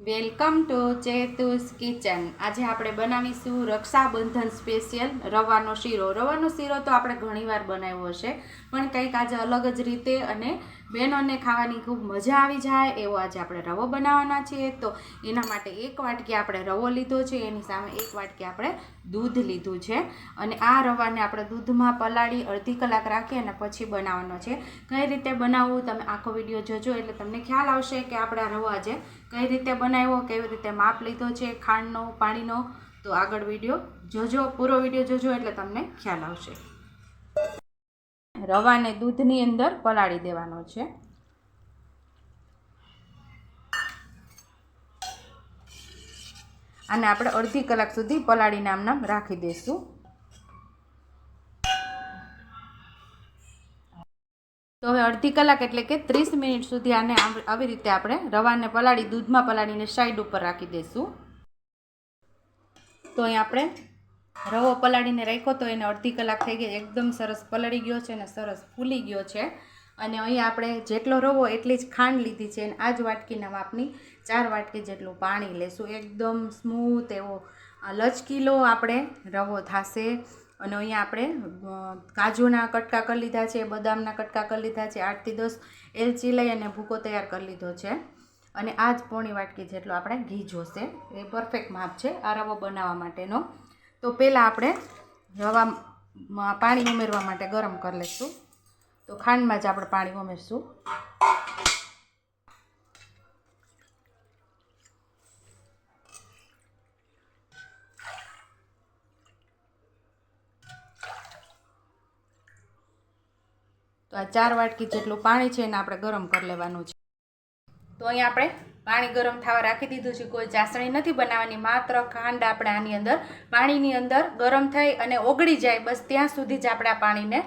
Welcome to ચેતુસ kitchen. આજે આપણે બનાવીશું રક્ષાબંધન સ્પેશિયલ રવાનો શીરો. રવાનો શીરો તો આપણે ઘણીવાર બનાવ્યો હશે પણ કંઈક આજે અલગ જ રીતે અને બહેનોને ખાવાની ખૂબ મજા આવી જાય, એવો આજે આપણે રવો બનાવવાના છીએ. તો એના માટે એક વાટકી આપણે રવો લીધો છે, એની સામે એક વાટકી આપણે દૂધ લીધું છે. અને આ રવાને આપણે દૂધમાં પલાળી અડધી કલાક રાખી અને પછી બનાવવાનો છે. કઈ રીતે બનાવવું તમે આખો વીડિયો જોજો, એટલે તમને ખ્યાલ આવશે કે આપણે રવો આજે કઈ રીતે બનાવ્યો, કેવી રીતે માપ લીધો છે, ખાંડનો, પાણીનો. તો આગળ વીડિયો જોજો, પૂરો વીડિયો જોજો, એટલે તમને ખ્યાલ આવશે. રવાને દૂધની અંદર પલાળી દેવાનો છે. અને આપણે અડધી કલાક સુધી પલાળીને આમ નામ રાખી દઈશું. તો હવે અડધી કલાક એટલે કે ત્રીસ મિનિટ સુધી આને આવી રીતે આપણે રવાને પલાળી, દૂધમાં પલાળીને સાઈડ ઉપર રાખી દઈશું. તો અહીં આપણે રવો પલાળીને રાખ્યો તો એને અડધી કલાક થઈ ગઈ. એકદમ સરસ પલળી ગયો છે અને સરસ ફૂલી ગયો છે. અને અહીં આપણે જેટલો રવો એટલી જ ખાંડ લીધી છે. અને આ જ વાટકીના માપની ચાર વાટકી જેટલું પાણી લેશું. એકદમ સ્મૂથ એવો લચકીલો આપણે રવો થશે. અને અહીંયા આપણે કાજુના કટકા કરી લીધા છે, બદામના કટકા કરી લીધા છે આઠથી દસ એલચી લઈ અને ભૂકો તૈયાર કરી લીધો છે. અને આ જ પોણી વાટકી જેટલો આપણે ઘી જોશે. એ પરફેક્ટ માપ છે આ રવો બનાવવા માટેનો. તો પહેલાં આપણે રવામાં પાણી ઉમેરવા માટે ગરમ કરી લઈશું. તો ખાંડમાં જ આપણે પાણી ઉમેરશું. તો આ ચાર વાટકી જેટલું પાણી છે એને આપણે ગરમ કરી લેવાનું છે. તો અહીં આપણે પાણી ગરમ થવા રાખી દીધું છે. કોઈ ચાસણી નથી બનાવવાની, માત્ર ખાંડ આપણે આની અંદર, પાણીની અંદર ગરમ થઈ અને ઓગળી જાય, બસ ત્યાં સુધી જ આપણે આ પાણીને,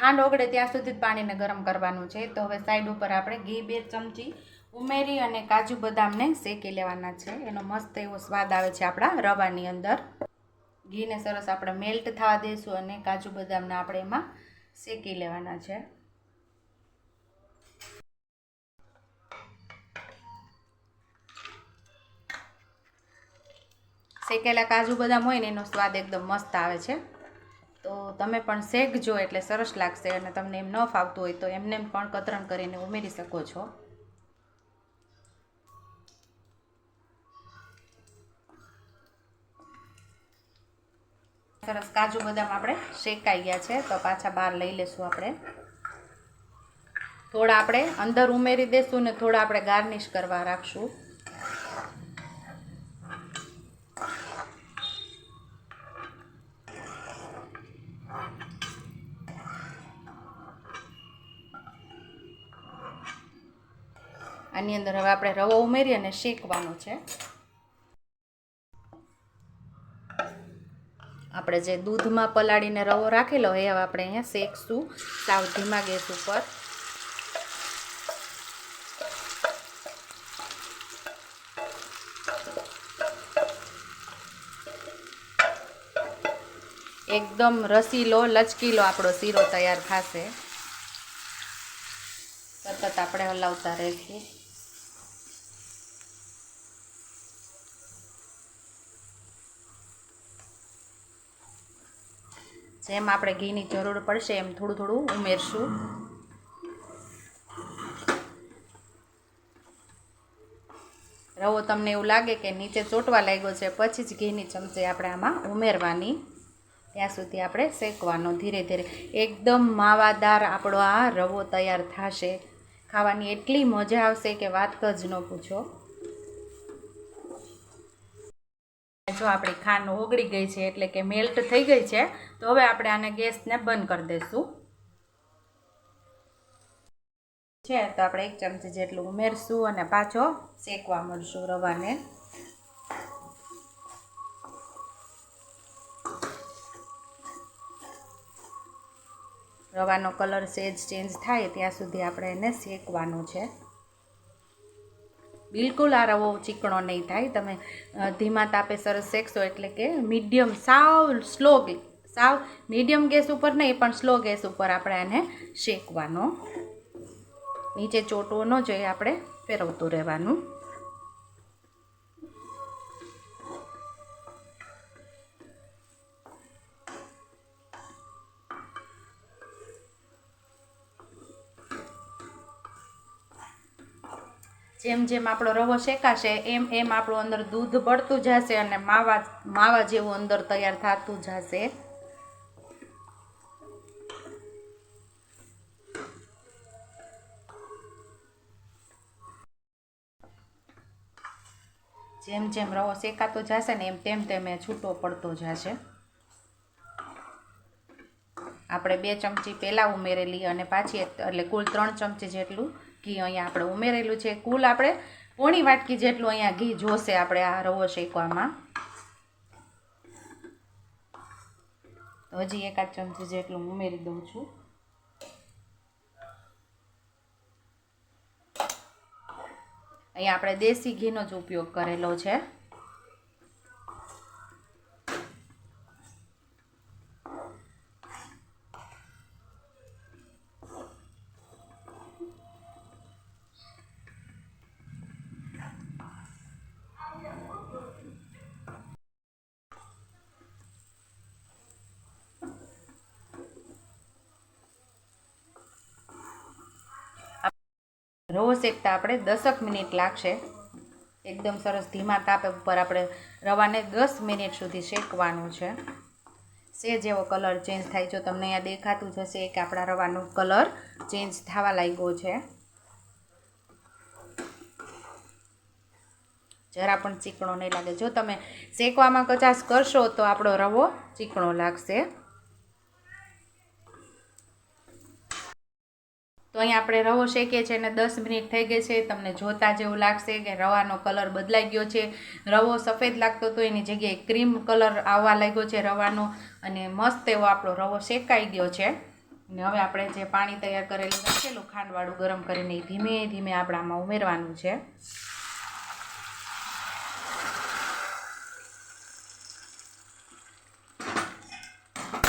ખાંડ ઓગળે ત્યાં સુધી જ પાણીને ગરમ કરવાનું છે. તો હવે સાઈડ ઉપર આપણે ઘી બે ચમચી ઉમેરી અને કાજુ બદામને શેકી લેવાના છે. એનો મસ્ત એવો સ્વાદ આવે છે આપણા રવાની અંદર. ઘીને સરસ આપણે મેલ્ટ થવા દઈશું અને કાજુ બદામને આપણે એમાં શેકી લેવાના છે. શેકેલા કાજુ બદામ હોય ને એનો સ્વાદ એકદમ મસ્ત આવે છે. તો તમે પણ શેકજો એટલે સરસ લાગશે અને તમને એમ ન ફાવતું હોય તો એમને એમ પણ કતરણ કરીને ઉમેરી શકો છો. સરસ કાજુ બદામ આપણે શેકાઈ ગયા છે તો પાછા બહાર લઈ લેશું આપણે. થોડા આપણે અંદર ઉમેરી દેશું ને થોડા આપણે ગાર્નિશ કરવા રાખશું. આની અંદર હવે આપણે રવો ઉમેરી અને શેકવાનો છે. આપણે જે દૂધમાં પલાળીને રવો રાખેલો એ હવે આપણે અહીંયા શેકશું. સાવ ધીમા ગેસ ઉપર. એકદમ રસીલો, લચકીલો આપણો શીરો તૈયાર થશે. સતત આપણે હલાવતા રહીશું. જેમ આપણે ઘીની જરૂર પડશે એમ થોડું થોડું ઉમેરશું. રવો તમને એવું લાગે કે નીચે ચોંટવા લાગ્યો છે, પછી જ ઘીની ચમચી આપણે આમાં ઉમેરવાની. ત્યાં સુધી આપણે શેકવાનો ધીરે ધીરે. એકદમ માવાદાર આપણો આ રવો તૈયાર થશે. ખાવાની એટલી મજા આવશે કે વાત જ ન પૂછો. જો આપણી ખાંડ ઓગળી ગઈ છે એટલે કે મેલ્ટ થઈ ગઈ છે, તો હવે આપણે આને ગેસને બંધ કરી દઈશું. છે, તો આપણે એક ચમચી જેટલું ઉમેરશું અને પાછો શેકવા મળશું રવાને. રવાનો કલર સેજ ચેન્જ થાય ત્યાં સુધી આપણે એને શેકવાનું છે. બિલકુલ આ રવો ચીકણો નહીં થાય. તમે ધીમા તાપે સરસ શેકશો એટલે કે મીડિયમ સાવ સ્લો સાવ મીડિયમ ગેસ ઉપર નહીં, પણ સ્લો ગેસ ઉપર આપણે આને શેકવાનો. નીચે ચોટવો ન જોઈએ આપણે ફેરવતું રહેવાનું. જેમ જેમ આપણો રવો શેકાશે, એમ એમ આપણું અંદર દૂધ બળતું જશે અને માવા માવા જેવું અંદર તૈયાર થતું જશે. જેમ જેમ રવો શેકાતો જશે ને એમ તેમ તેમ છૂટો પડતો જશે. આપણે બે ચમચી પહેલાં ઉમેરેલી અને પાછી એટલે કુલ ત્રણ ચમચી જેટલું ઘી અહીંયા આપણે ઉમેરેલું છે. કુલ આપણે પોણી વાટકી જેટલું અહીંયા ઘી જોશે આપણે આ રવો શેકવામાં. હજી એકાદ ચમચી જેટલું ઉમેરી દઉં છું. અહીંયા આપણે દેશી ઘીનો જ ઉપયોગ કરેલો છે. રવો શેકતા આપણે દસક મિનિટ લાગશે. એકદમ સરસ ધીમા તાપે ઉપર આપણે રવાને દસ મિનિટ સુધી શેકવાનું છે. સે જેવો કલર ચેન્જ થાય. જો તમને અહીંયા દેખાતું જ હશે કે આપણા રવાનો કલર ચેન્જ થવા લાગ્યો છે. જરા પણ ચીકણો નહીં લાગે. જો તમે શેકવામાં કચાશ કરશો તો આપણો રવો ચીકણો લાગશે. તો અહીંયા આપણે રવો શેકીએ છીએ અને દસ મિનિટ થઈ ગઈ છે. તમને જોતા જેવું લાગશે કે રવાનો કલર બદલાઈ ગયો છે. રવો સફેદ લાગતો હતો, એની જગ્યાએ ક્રીમ કલર આવવા લાગ્યો છે રવાનો અને મસ્ત એવો આપણો રવો શેકાઈ ગયો છે. અને હવે આપણે જે પાણી તૈયાર કરેલું રાખેલું ખાંડવાળું ગરમ કરીને ધીમે ધીમે આપણામાં ઉમેરવાનું છે.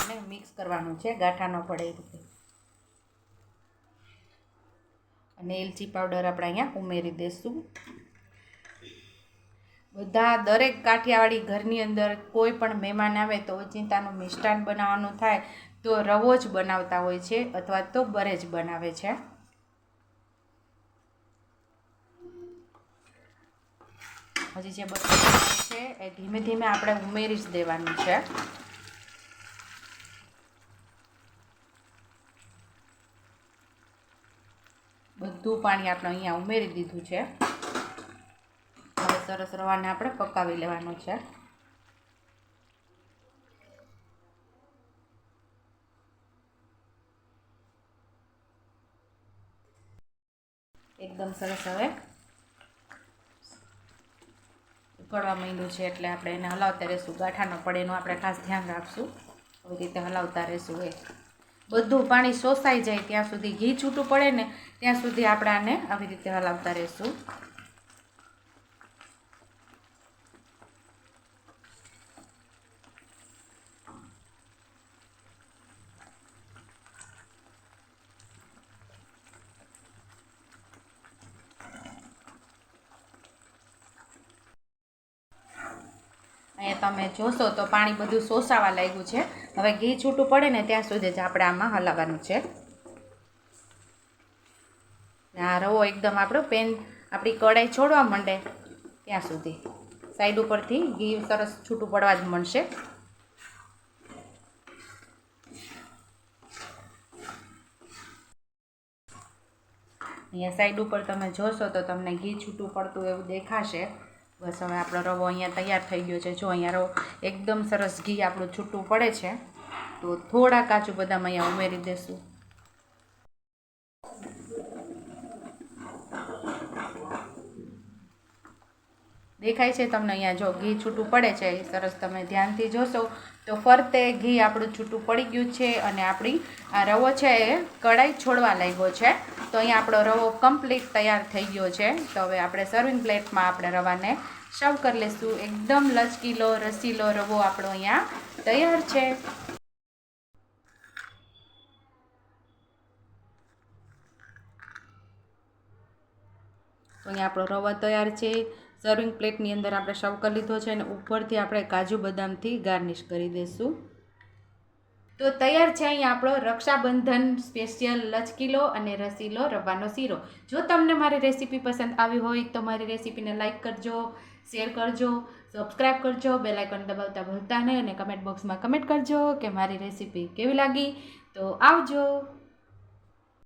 અને મિક્સ કરવાનું છે, ગાંઠા ન પડે એ રીતે. અને એલચી પાવડર આપણે અહીંયા ઉમેરી દઈશું બધા દરેક કાઠિયાવાડી ઘરની અંદર કોઈ પણ મહેમાન આવે તો ઓચિંતાનું મિષ્ટાન બનાવવાનું થાય તો રવો જ બનાવતા હોય છે અથવા તો બરેજ બનાવે છે. હજી જે બધું છે એ ધીમે ધીમે આપણે ઉમેરી જ દેવાનું છે. બધું પાણી આપણે અહીંયા ઉમેરી દીધું છે. હવે સરસ રવાને આપણે પકાવી લેવાનો છે. એકદમ સરસ હવે. ઉકળવા માંડ્યું છે એટલે આપણે એને હલાવતા રહેશું. ગાંઠા ન પડે એનું આપણે ખાસ ધ્યાન રાખશું. આવી રીતે હલાવતા રહેશું એ. બધું પાણી શોષાઈ જાય ત્યાં સુધી ઘી છૂટું પડે ને ત્યાં સુધી આપણે આને આવી રીતે હલાવતા રહીશું અહીંયા તમે જોશો તો પાણી બધું શોષાવા લાગ્યું છે. હવે ઘી છૂટું પડે ને ત્યાં સુધી જ આપણે આમાં હલાવવાનું છે. આ રવો એકદમ આપણો પેન, આપણી કઢાઈ છોડવા માંડે ત્યાં સુધી. સાઈડ ઉપરથી ઘી સરસ છૂટું પડવા જ મળશે. અહીંયા સાઈડ ઉપર તમે જોશો તો તમને ઘી છૂટું પડતું એવું દેખાશે. બસ હવે આપણો રવો અહીંયા તૈયાર થઈ ગયો છે. જો અહીંયા રવો એકદમ સરસ ઘી આપણું છૂટું પડે છે, તો થોડા કાચું બદામ અહીંયા ઉમેરી દેશું. દેખાય છે તમને અહીંયા જો ઘી છૂટું પડે છે સરસ તમે ધ્યાનથી જોશો તો ફરતે ઘી આપણું છૂટું પડી ગયું છે અને આપણી આ રવો છે એ કઢાઈ છોડવા લાગ્યો છે. તો અહીંયા આપણો રવો કમ્પ્લીટ તૈયાર થઈ ગયો છે. તો હવે આપણે સર્વિંગ પ્લેટમાં આપણે રવાને સર્વ કરી લઈશું. એકદમ લચકીલો, રસીલો રવો આપણો અહીંયા તૈયાર છે. તો અહીંયા આપણો રવા તૈયાર છે. સર્વિંગ પ્લેટની અંદર આપણે સર્વ કરી લીધો છે અને ઉપરથી આપણે કાજુ બદામથી ગાર્નિશ કરી દઈશું. તો તૈયાર છે અહીંયા આપણો રક્ષાબંધન સ્પેશિયલ લચકીલો અને રસીલો રવાનો શીરો. જો તમને મારી રેસીપી પસંદ આવી હોય તો મારી રેસીપીને લાઇક કરજો શેર કરજો સબસ્ક્રાઈબ કરજો બેલ આઇકન દબાવતા ભૂલતા નહીં અને કમેન્ટ બોક્સમાં કમેન્ટ કરજો કે મારી રેસીપી કેવી લાગી. તો આવજો.